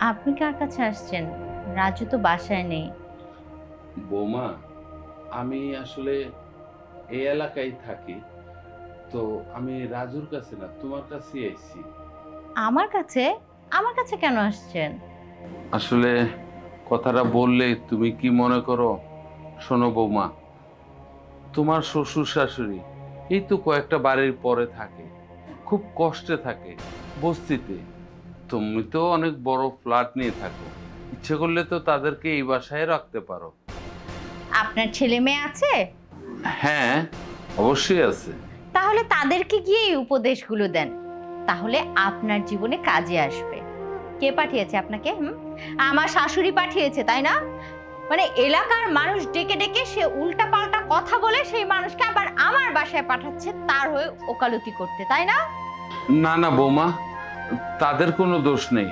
আপনি কার কাছে আসছেন? রাজু তো বাসায় নেই। বৌমা আমি আসলে এই এলাকায় থাকি তো আমি রাজুর কাছে না তোমার কাছেই আইছি। আমার কাছে? আমার কাছে কেন আসছেন? আসলে কথাটা বললে তুমি কি মনে করো? শোনো বৌমা তোমার শ্বশুর শাশুড়ি এই তো কয়েকটা বাড়ির পরে থাকে খুব কষ্টে থাকে বস্তিতে। তুমি তো অনেক বড় ফ্ল্যাট নিয়ে থাকো। ইচ্ছে করলে তো তাদেরকে এই বাসায় রাখতে পারো। আপনার ছেলে মেয়ে আছে? হ্যাঁ অবশ্যই আছে। তাহলে তাদেরকে গিয়ে এই উপদেশগুলো দেন। তাহলে আপনার জীবনে কাজে আসবে। কে পাঠিয়েছে আপনাকে হুম? আমার শাশুড়ি পাঠিয়েছে তাই না? মানে এলাকার মানুষ ডেকে ডেকে সে উল্টা পাল্টা কথা বলে সেই মানুষকে আবার আমার বাসায় পাঠাচ্ছে তার হয়ে ওকালতি করতে তাই না? না না বৌমা। তাদের কোনো দোষ নেই।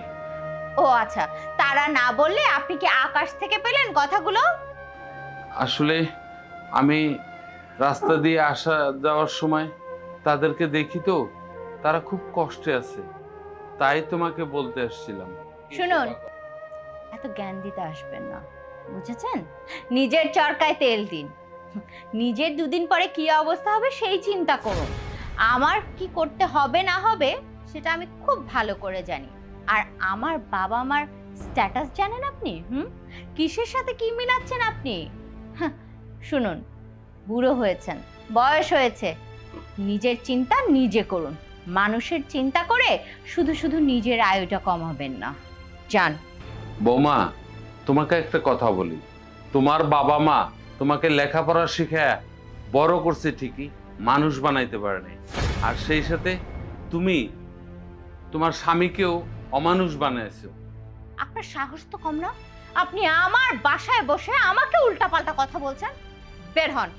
ও আচ্ছা তারা না বললে আপনি কি আকাশ থেকে পেলেন কথাগুলো? আসলে আমি রাস্তা দিয়ে আসা যাওয়ার সময় তাদেরকে দেখি তো তারা খুব কষ্টে আছে। তাই তোমাকে বলতে আসছিলাম। শুনুন। এত জ্ঞান দিতে আসবেন না বুঝেছেন? নিজের চরকায় তেল দিন। নিজের দুদিন পরে কি অবস্থা হবে সেই চিন্তা করুন। আমার কি করতে হবে না হবে সেটা আমি খুব ভালো করে জানি। আর আমার বাবা মার স্ট্যাটাস জানেন আপনি? হুম? কিসের সাথে কি মিলাচ্ছেন আপনি? শুনুন, বুড়ো হয়েছেন, বয়স হয়েছে। নিজের চিন্তা নিজে করুন। মানুষের চিন্তা করে শুধু শুধু নিজের আয়ুটা কমাবেন না। যান। বৌমা, তোমাকে একটা কথা বলি। তোমার বাবা মা তোমাকে লেখাপড়া শিখায় বড় করছে ঠিকই, মানুষ বানাইতে পারে নাই। আর সেই সাথে তুমি তোমার স্বামীকেও অমানুষ বানাইছো আপনার সাহস তো কম না? আপনি আমার বাসায় বসে আমাকে উল্টাপাল্টা কথা বলছেন? বের হন।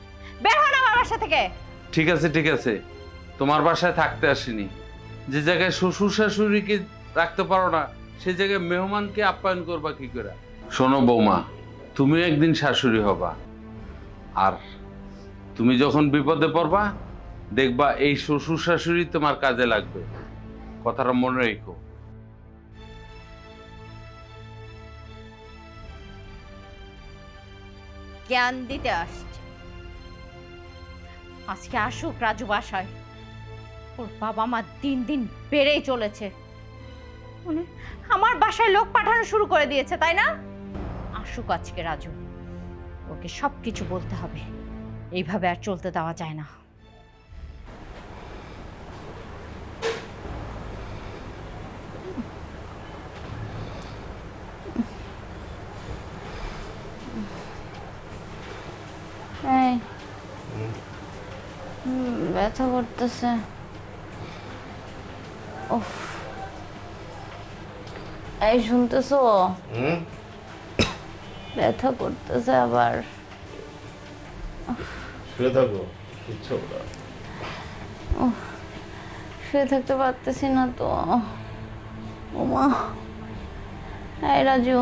বের হন আমার বাসা থেকে। ঠিক আছে ঠিক আছে। তোমার বাসায় থাকতে আসিনি। যে জায়গায় শ্বশুর শাশুড়িকে রাখতে পারো না সে জায়গায় মেহমানকে আপ্যায়ন করবা কি করে? শোনো বৌমা তুমি একদিন শাশুড়ি হবা। আর তুমি যখন বিপদে পড়বা দেখবা এই শ্বশুর শাশুড়ি তোমার কাজে লাগবে। কথাটা মনে রেখো। জ্ঞান দিতে আসছে। আজকে আসুক রাজু বাসায়। ওর বাবা মা দিন দিন বেড়েই চলেছে। আমার বাসায় লোক পাঠানো শুরু করে দিয়েছে, তাই না? আসুক আজকে রাজু। ওকে সব কিছু বলতে হবে। এইভাবে আর চলতে দেওয়া যায় না এই হুম, ব্যথা করতেছে। উফ। এই শুনতেছো? ব্যথা করতেছে আবার। শুয়ে থাকো কিচ্ছু না। শুয়ে থাকতে পারতেছি না তো। ওমা এই রাজু।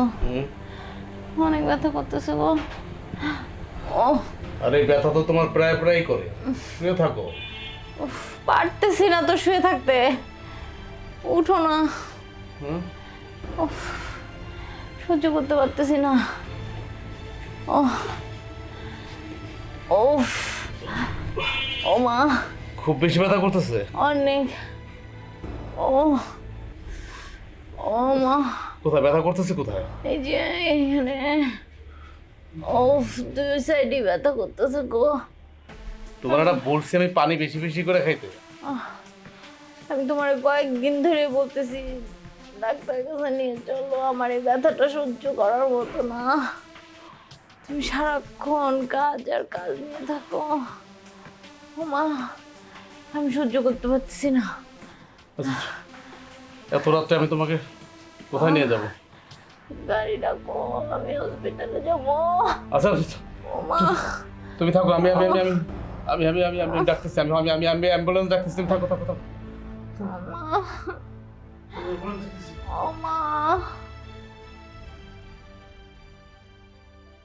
অনেক ব্যথা করতেছে গো। ও আরে ব্যথা তো তোমার প্রায় প্রায় করে। শুয়ে থাকো। উফ, পারতেছি না তো শুয়ে থাকতে। উঠো না। হুম? উফ, সহ্য করতে পারতেছি না। ও ওফ ও মা। খুব বেশি ব্যথা করতেছে? অনেক। ও ও মা। কোথায়? ব্যথা করতেছে কোথায়? এই যে এখানে ওফ দুই সাইডে ব্যথা করতেছে গো। তোমার একটা বলছি আমি পানি বেশি বেশি করে খাইতে। আমি তোমার কয়েকদিন ধরে বলতেছি ডাক্তার কাছে নিয়ে চলো আমার এই ব্যথাটা সহ্য করার মতো না। তুমি সারাক্ষণ কাজ আর কাজ নিয়ে থাকো। ও মা আমি সহ্য করতে পারছি না। আচ্ছা, এত রাত্রে আমি তোমাকে কোথায় নিয়ে যাব? গাড়ি ডাকো আমি হসপিটালে যাব। আচ্ছা, আচ্ছা। মা তুমি থাকো আমি আমি আমি আমি আমি আমি আমি ডাকতেছি আমি আমি আমি আমি অ্যাম্বুলেন্স ডাকতেছি তুমি থাকো থাকো থাকো। মা মা